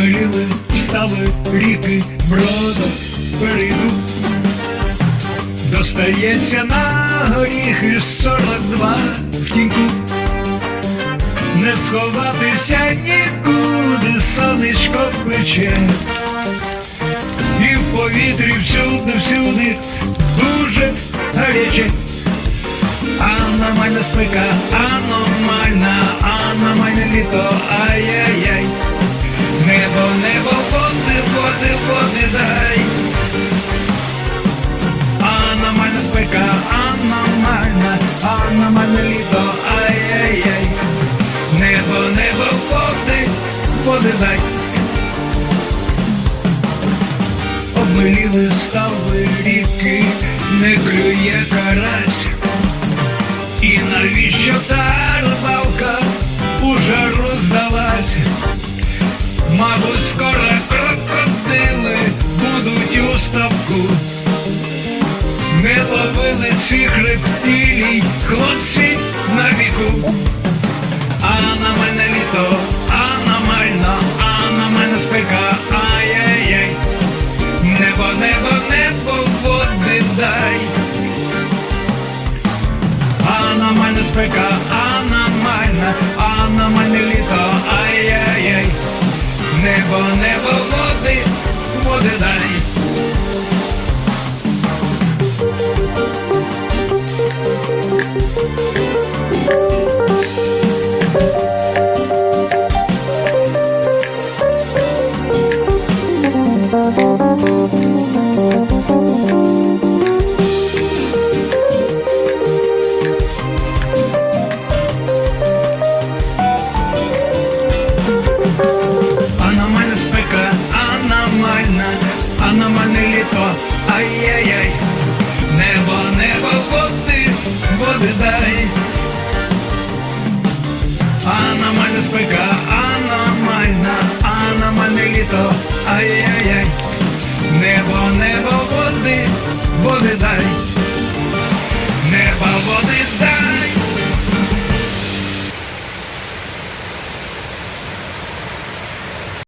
Обмиліли стави ріки, брода перейду. Достається на горіхи 42 в тіньку. Не сховатися нікуди, сонечко пече. І в повітрі всюди, всюди дуже гаряче. Аномальна спека, аномальна, води дай. Обмиліли стави ріки, не клює карась. І навіщо та рибалка уже роздалась? Мабуть, скоро крокодили будуть у ставку. Не ловили цих рептилій Небо, небо, води дай. Аномальна шпика, аномальна, аномальне літо, спека, аномальна, аномальне літо, ай-яй-яй. Небо, небо, води, води дай.